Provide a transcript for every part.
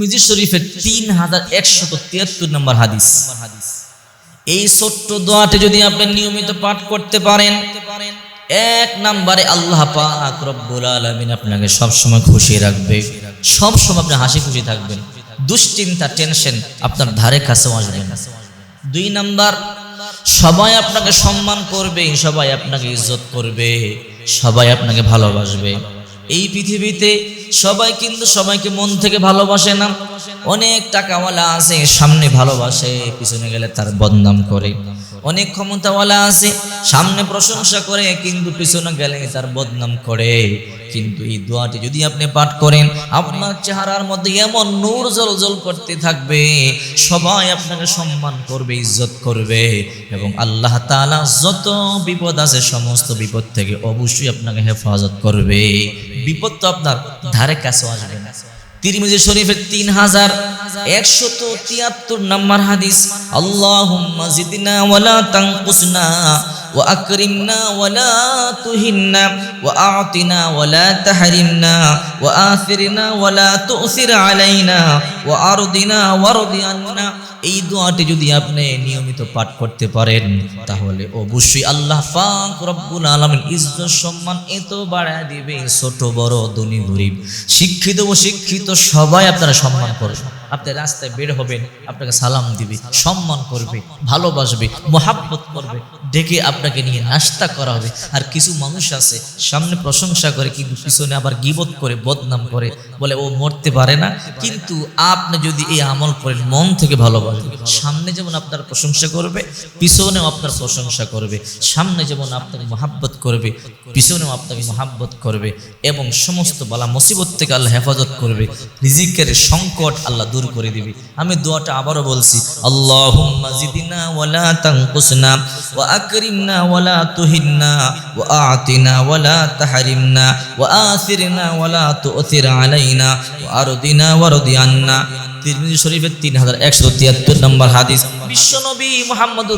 মিজি শরীফের তিন হাজার একশত তিয়াত্তর নম্বর হাদিস। এই ছোট্ট দোয়াটি যদি আপনি নিয়মিত পাঠ করতে পারেন, এক নম্বরে আল্লাহ পাক রব্বুল আলামিন আপনাকে সব সময় খুশি রাখবে সব সময় আপনি হাসি খুশি থাকবেন, দুশ্চিন্তা, টেনশন আপনার ধারে কাছেও আসবে দুই নাম্বার, সবাই আপনাকে সম্মান করবে, সবাই আপনাকে ইজ্জত করবে, সবাই আপনাকে ভালোবাসবে। এই পৃথিবীতে সবাই কিন্তু সবাইকে মন থেকে ভালোবাসে না। অনেক টাকাওয়ালা আছে, সামনে ভালোবাসে, পিছনে গেলে তার বদনাম করে। অনেক ক্ষমতাওয়ালা আছে, সামনে প্রশংসা করে, কিন্তু পিছনে গেলে তার বদনাম করে। কিন্তু এই দোয়াটি যদি আপনি পাঠ করেন, আপনার চেহারার মধ্যে এমন নূর জল জল করতে থাকবে, সবাই আপনাকে সম্মান করবে, ইজ্জত করবে, এবং আল্লাহ তাআলা যত বিপদ আছে, সমস্ত বিপদ থেকে অবশ্যই আপনাকে হেফাজত করবে। বিপদ তো আপনার ধারে কাছে আসবে না। তিরমিজি শরীফের তিন হাজার একশত তিয়াত্তর নম্বর হাদিস আল্লাহ ওয়া আ'তিনা ওয়ালা তাহরিমনা ওয়া আথিরনা ওয়ালা তু'সির আলাইনা ওয়া আরদিনা ওয়ারদি আন্না এই দোয়াটি যদি আপনি নিয়মিত পাঠ করতে পারেন, তাহলে অবশ্যই আল্লাহ পাক রব্বুল আলামিন ইজ্জত, সম্মান এত বাড়ায় দিবে ছোট, বড়, ধনী, গরিব, শিক্ষিত ও শিক্ষিত সবাই আপনারা সম্মান করবে। আপনি রাস্তায় বের হবেন, আপনাকে সালাম দিবে, সম্মান করবে, ভালোবাসবে, মোহাব্বত করবে, ডেকে আপনাকে নিয়ে নাস্তা করা হবে। আর কিছু মানুষ আছে, সামনে প্রশংসা করে, কিন্তু পিছনে আবার গিবত করে, বদনাম করে, বলে, ও মরতে পারে না। কিন্তু আপনি যদি এই আমল করেন, মন থেকে ভালোবাসবে। সামনে যেমন আপনার প্রশংসা করবে, পিছনেও আপনার প্রশংসা করবে। সামনে যেমন আপনাকে মহাব্বত করবে, পিছনেও আপনাকে মহাব্বত করবে। এবং সমস্ত বালা মুসিবত থেকে আল্লাহ হেফাজত করবে। রিজিকের সংকট আল্লাহ দূর করে দিবে। আমি দোয়াটা আবারও বলছি, আল্লাহুম্মা মোহাম্মদ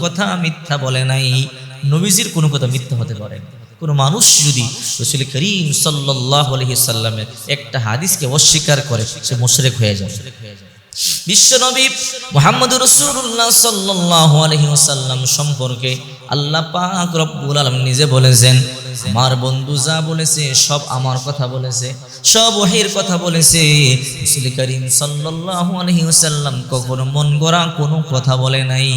কথা মিথ্যা বলে নাই। নবীজির কোনো কথা মিথ্যা হতে পারে। কোনো মানুষ যদি রসুল করিম সাল্লাহ আলহি সাল্লামের একটা হাদিসকে অস্বীকার করে, সে মুশরেক হয়ে যায়। বিশ্বনবী মোহাম্মদ রসুল্লাহ সাল্লাহ আলহি আসাল্লাম সম্পর্কে আল্লাহ পাক রব্বুল আলম নিজে বলেছেন, আমার বন্ধু যা বলেছে, সব আমার কথা বলেছে, সব ওহির কথা বলেছে। রসুল করিম সাল্লাল্লাহু আলাইহি ওয়াসাল্লাম কখনো মন গড়া কোনো কথা বলে নাই।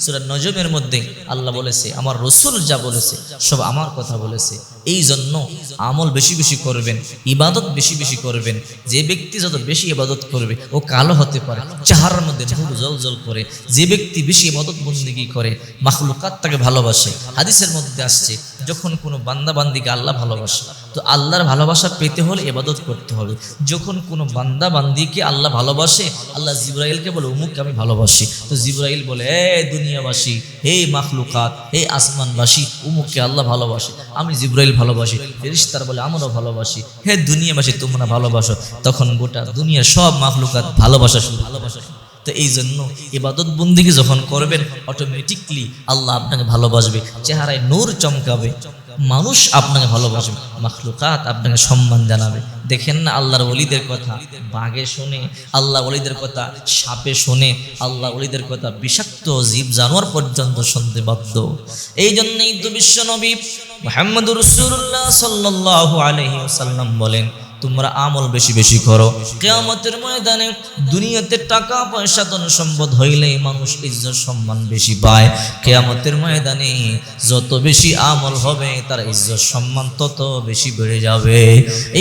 সূরা নজমের মধ্যে আল্লাহ বলেছে, আমার রসুল যা বলেছে, সব আমার কথা বলেছে। এই জন্য আমল বেশি বেশি করবেন, ইবাদত বেশি বেশি করবেন, যে ব্যক্তি যত বেশি ইবাদত করবে, ও কালো হতে পারে, চেহারার মধ্যে ঢুক জল জল করে, যে ব্যক্তি বেশি ইবাদত বন্দিগি করে, মাখলুকাত তাকে ভালোবাসে। হাদিসের মধ্যে আসছে যখন কোনো বান্দা বান্দিকে আল্লাহ ভালোবাসে, তো আল্লাহর ভালোবাসা পেতে হলে এবাদত করতে হবে। যখন কোনো বান্দা বান্দিকে আল্লাহ ভালোবাসে, আল্লাহ জিব্রাইলকে বলে, অমুককে আমি ভালোবাসি। তো জিব্রাইল বলে, এ দুনিয়াবাসী, হে মাখলুকাত, হে আসমানবাসী, অমুককে আল্লাহ ভালোবাসে, আমি জিব্রাইল ভালোবাসি। ফেরিস্তার বলে, আমরাও ভালোবাসি। হে দুনিয়াবাসী, তোমরা ভালোবাসো। তখন গোটা দুনিয়ার সব মাখলুকাত ভালোবাসা শুরু। ভালোবাসা। তো এই জন্য ইবাদত বন্দিকে যখন করবেন অটোমেটিকলি আল্লাহ আপনাকে ভালোবাসবে, চেহারায় নূর চমকাবে, মানুষ আপনাকে ভালোবাসবে, মাখলুকাত আপনাকে সম্মান জানাবে। দেখেন না আল্লাহর অলিদের কথা, বাঘে শোনে আল্লাহ অলিদের কথা, সাপে শোনে আল্লাহ অলিদের কথা, বিষাক্ত জীব জানোয়ার পর্যন্ত শুনতে বাধ্য। এই জন্যই তো বিশ্বনবী মোহাম্মদ রসুল্লাহ সাল্লাহ আলহি সাল্লাম বলেন তোমরা আমল বেশি বেশি করো। কেয়ামতের ময়দানে দুনিয়াতে টাকা, পয়সা, ধন সম্পদ হইলেই মানুষ ইজ্জত, সম্মান বেশি পায়। কেয়ামতের ময়দানে যত বেশি আমল হবে, তার ইজ্জত, সম্মান তত বেশি বেড়ে যাবে।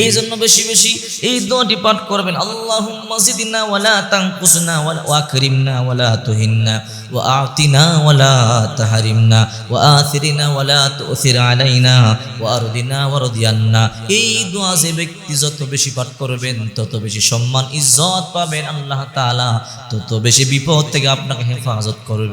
এই জন্য বেশি বেশি এই দোয়াটি পাঠ করবেন। আল্লাহুম্মা জিদনা ওয়ালা তানকুসনা ওয়া আকরিমনা ওয়ালা তুহিন্না ওয়া আতিনা ওয়ালা তাহরিমনা ওয়া আথিরিনা ওয়ালা তুথির আলাইনা ওয়া আরদিনা ওয়ারদিয়ান্না এই দোয়া যে ব্যক্তি যত বেশি পাঠ করবেন, তত বেশি সম্মান, ইজ্জত পাবেন আল্লাহ তালা তত বেশি বিপদ থেকে আপনাকে হেফাজত করবে।